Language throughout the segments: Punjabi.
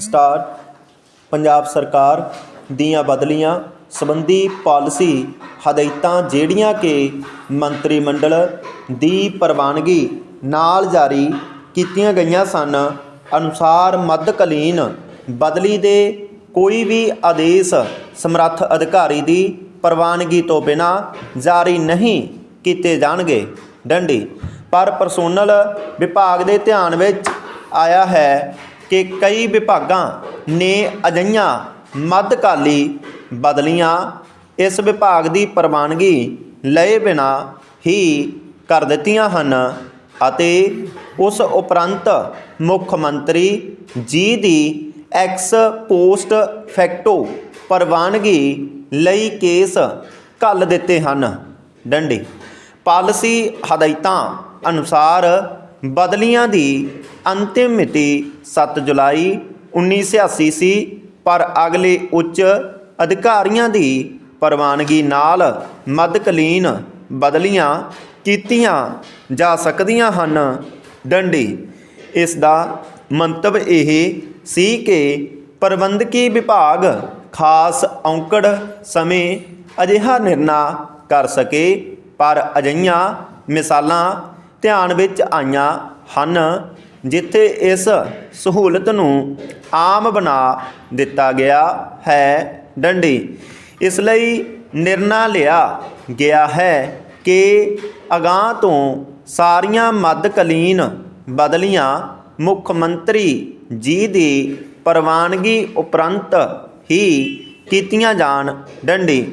ਸਟਾਰ ਪੰਜਾਬ ਸਰਕਾਰ ਦੀਆਂ ਬਦਲੀਆਂ ਸੰਬੰਧੀ ਪਾਲਿਸੀ ਹਦਾਇਤਾਂ ਜਿਹੜੀਆਂ ਕਿ ਮੰਤਰੀ ਮੰਡਲ ਦੀ ਪ੍ਰਵਾਨਗੀ ਨਾਲ ਜਾਰੀ ਕੀਤੀਆਂ ਗਈਆਂ ਸਨ, ਅਨੁਸਾਰ ਮੱਧਕਾਲੀਨ ਬਦਲੀ ਦੇ ਕੋਈ ਵੀ ਆਦੇਸ਼ ਸਮਰੱਥ ਅਧਿਕਾਰੀ ਦੀ ਪ੍ਰਵਾਨਗੀ ਤੋਂ ਬਿਨਾਂ ਜਾਰੀ ਨਹੀਂ ਕੀਤੇ ਜਾਣਗੇ। ਡੰਡੀ, ਪਰ ਪਰਸੋਨਲ ਵਿਭਾਗ ਦੇ ਧਿਆਨ ਵਿੱਚ ਆਇਆ ਹੈ ਕਿ ਕਈ ਵਿਭਾਗਾਂ ਨੇ ਅਜਿਹੀਆਂ ਮੱਧਕਾਲੀ ਬਦਲੀਆਂ ਇਸ ਵਿਭਾਗ ਦੀ ਪ੍ਰਵਾਨਗੀ ਲਏ ਬਿਨਾ ਹੀ ਕਰ ਦਿੱਤੀਆਂ ਹਨ ਅਤੇ ਉਸ ਉਪਰੰਤ ਮੁੱਖ ਮੰਤਰੀ ਜੀ ਦੀ ਐਕਸ ਪੋਸਟ ਫੈਕਟੋ ਪ੍ਰਵਾਨਗੀ ਲਈ ਕੇਸ ਘੱਲ ਦਿੱਤੇ ਹਨ। ਡੰਡੀ, ਪਾਲਿਸੀ ਹਦਾਇਤਾਂ ਅਨੁਸਾਰ ਬਦਲੀਆਂ ਦੀ ਅੰਤਿਮ ਮਿਤੀ 7 ਜੁਲਾਈ 1986 ਸੀ, ਪਰ ਅਗਲੇ ਉੱਚ ਅਧਿਕਾਰੀਆਂ ਦੀ ਪ੍ਰਵਾਨਗੀ ਨਾਲ ਮੱਧਕਾਲੀਨ ਬਦਲੀਆਂ ਕੀਤੀਆਂ ਜਾ ਸਕਦੀਆਂ ਹਨ। ਡੰਡੀ, ਇਸ ਦਾ ਮੰਤਵ ਇਹ ਸੀ ਕਿ ਪ੍ਰਬੰਧਕੀ ਵਿਭਾਗ ਖਾਸ ਔਂਕੜ ਸਮੇਂ ਅਜਿਹਾ ਨਿਰਣਾ ਕਰ ਸਕੇ, ਪਰ ਅਜਿਹੀਆਂ ਮਿਸਾਲਾਂ ਧਿਆਨ ਵਿੱਚ ਆਈਆਂ ਹਨ। ਜਿੱਥੇ ਇਸ ਸਹੂਲਤ ਨੂੰ ਆਮ ਬਣਾ ਦਿੱਤਾ ਗਿਆ ਹੈ ਡੰਡੀ। ਇਸ ਲਈ ਨਿਰਣਾ ਲਿਆ ਗਿਆ ਹੈ ਕਿ ਅਗਾਂਹ ਤੋਂ ਸਾਰੀਆਂ ਮੱਧਕਾਲੀਨ ਬਦਲੀਆਂ ਮੁੱਖ ਮੰਤਰੀ ਜੀ ਦੀ ਪ੍ਰਵਾਨਗੀ ਉਪਰੰਤ ਹੀ ਕੀਤੀਆਂ ਜਾਣ ਡੰਡੀ।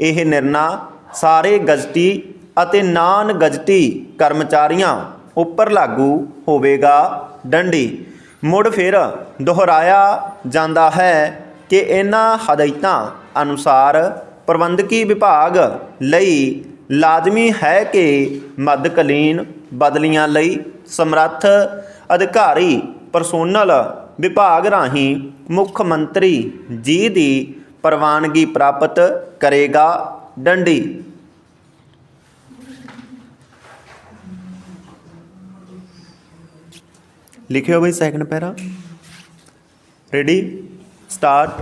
ਇਹ ਨਿਰਣਾ ਸਾਰੇ ਗਜ਼ਟੀ ਅਤੇ ਨਾਨ ਗਜ਼ਟੀ ਕਰਮਚਾਰੀਆਂ ਉੱਪਰ ਲਾਗੂ ਹੋਵੇਗਾ। ਡੰਡੀ, ਮੁੜ ਫਿਰ ਦੁਹਰਾਇਆ ਜਾਂਦਾ ਹੈ ਕਿ ਇਹਨਾਂ ਹਦਾਇਤਾਂ ਅਨੁਸਾਰ ਪ੍ਰਬੰਧਕੀ ਵਿਭਾਗ ਲਈ ਲਾਜ਼ਮੀ ਹੈ ਕਿ ਮੱਧਕਾਲੀਨ ਬਦਲੀਆਂ ਲਈ ਸਮਰੱਥ ਅਧਿਕਾਰੀ ਪਰਸੋਨਲ ਵਿਭਾਗ ਰਾਹੀਂ ਮੁੱਖ ਮੰਤਰੀ ਜੀ ਦੀ ਪ੍ਰਵਾਨਗੀ ਪ੍ਰਾਪਤ ਕਰੇਗਾ। ਡੰਡੀ ਲਿਖਿਓ ਬਈ ਸੈਕੰਡ ਪੈਰਾ। ਰੈਡੀ ਸਟਾਰਟ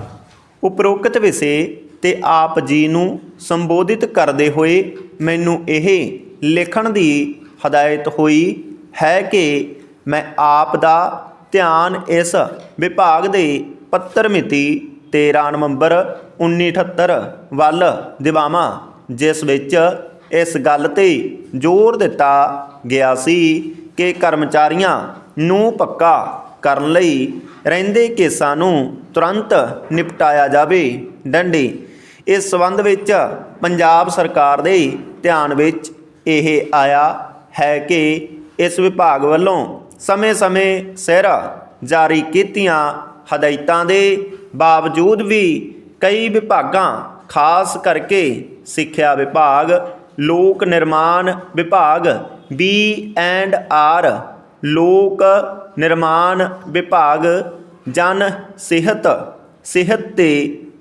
ਉਪਰੋਕਤ ਵਿਸ਼ੇ ਤੇ ਆਪ ਜੀ ਨੂੰ ਸੰਬੋਧਿਤ ਕਰਦੇ ਹੋਏ ਮੈਨੂੰ ਇਹ ਲਿਖਣ ਦੀ ਹਦਾਇਤ ਹੋਈ ਹੈ ਕਿ ਮੈਂ ਆਪ ਦਾ ਧਿਆਨ ਇਸ ਵਿਭਾਗ ਦੇ ਪੱਤਰ ਮਿਤੀ 13 ਨਵੰਬਰ 1978 ਵੱਲ ਦਿਵਾਵਾਂ, ਜਿਸ ਵਿੱਚ ਇਸ ਗੱਲ ਤੇ ਜ਼ੋਰ ਦਿੱਤਾ ਗਿਆ ਸੀ ਕਿ ਕਰਮਚਾਰੀਆਂ ਨੂੰ ਪੱਕਾ ਕਰਨ ਲਈ ਰਹਿੰਦੇ ਕੇਸਾਂ ਨੂੰ ਤੁਰੰਤ ਨਿਪਟਾਇਆ ਜਾਵੇ। ਡੰਡੀ, ਇਸ ਸਬੰਧ ਵਿੱਚ ਪੰਜਾਬ ਸਰਕਾਰ ਦੇ ਧਿਆਨ ਵਿੱਚ ਇਹ ਆਇਆ ਹੈ ਕਿ ਇਸ ਵਿਭਾਗ ਵੱਲੋਂ ਸਮੇਂ-ਸਮੇਂ ਸਿਰ ਜਾਰੀ ਕੀਤੀਆਂ ਹਦਾਇਤਾਂ ਦੇ ਬਾਵਜੂਦ ਵੀ ਕਈ ਵਿਭਾਗਾਂ, ਖਾਸ ਕਰਕੇ ਸਿੱਖਿਆ ਵਿਭਾਗ, ਲੋਕ ਨਿਰਮਾਣ ਵਿਭਾਗ ਬੀ ਐਂਡ ਆਰ ਲੋਕ ਨਿਰਮਾਣ ਵਿਭਾਗ, ਜਨ ਸਿਹਤ ਸਿਹਤ ਤੇ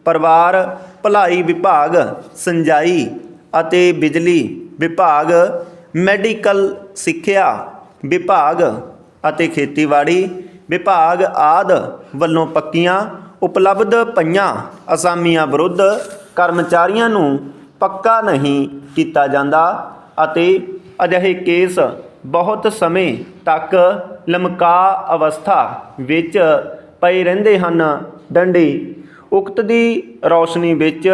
ਪਰਿਵਾਰ ਭਲਾਈ ਵਿਭਾਗ, ਸਿੰਜਾਈ ਅਤੇ ਬਿਜਲੀ ਵਿਭਾਗ, ਮੈਡੀਕਲ ਸਿੱਖਿਆ ਵਿਭਾਗ ਅਤੇ ਖੇਤੀਬਾੜੀ ਵਿਭਾਗ ਆਦ ਵੱਲੋਂ ਪੱਕੀਆਂ ਉਪਲਬਧ ਪਈਆਂ ਅਸਾਮੀਆਂ ਵਿਰੁੱਧ ਕਰਮਚਾਰੀਆਂ ਨੂੰ ਪੱਕਾ ਨਹੀਂ ਕੀਤਾ ਜਾਂਦਾ ਅਤੇ ਅਜਿਹੇ ਕੇਸ ਬਹੁਤ ਸਮੇਂ ਤੱਕ ਲਮਕਾ ਅਵਸਥਾ ਵਿੱਚ ਪਏ ਰਹਿੰਦੇ ਹਨ। ਡੰਡੀ ਉਕਤ ਦੀ ਰੌਸ਼ਨੀ ਵਿੱਚ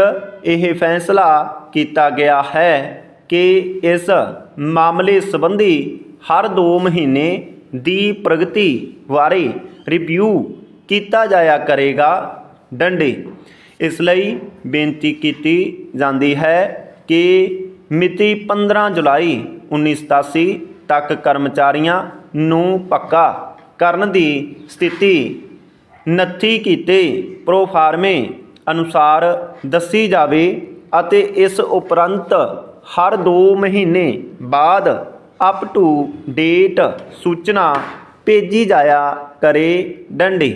ਇਹ ਫੈਸਲਾ ਕੀਤਾ ਗਿਆ ਹੈ ਕਿ ਇਸ ਮਾਮਲੇ ਸੰਬੰਧੀ ਹਰ 2 ਮਹੀਨੇ ਦੀ ਪ੍ਰਗਤੀ ਬਾਰੇ ਰਿਵਿਊ ਕੀਤਾ ਜਾਇਆ ਕਰੇਗਾ। ਡੰਡੇ ਇਸ ਲਈ ਬੇਨਤੀ ਕੀਤੀ ਜਾਂਦੀ ਹੈ ਕਿ ਮਿਤੀ 15 ਜੁਲਾਈ 1987 ਤੱਕ ਕਰਮਚਾਰੀਆਂ ਨੂੰ ਪੱਕਾ ਕਰਨ ਦੀ ਸਥਿਤੀ ਨੱਥੀ ਕੀਤੇ। ਪ੍ਰੋਫਾਰਮੇ ਅਨੁਸਾਰ ਦੱਸੀ ਜਾਵੇ ਅਤੇ ਇਸ ਉਪਰੰਤ ਹਰ 2 ਮਹੀਨੇ ਬਾਅਦ ਅਪ ਟੂ ਡੇਟ ਸੂਚਨਾ ਭੇਜੀ ਜਾਇਆ ਕਰੇ। ਡੰਡੀ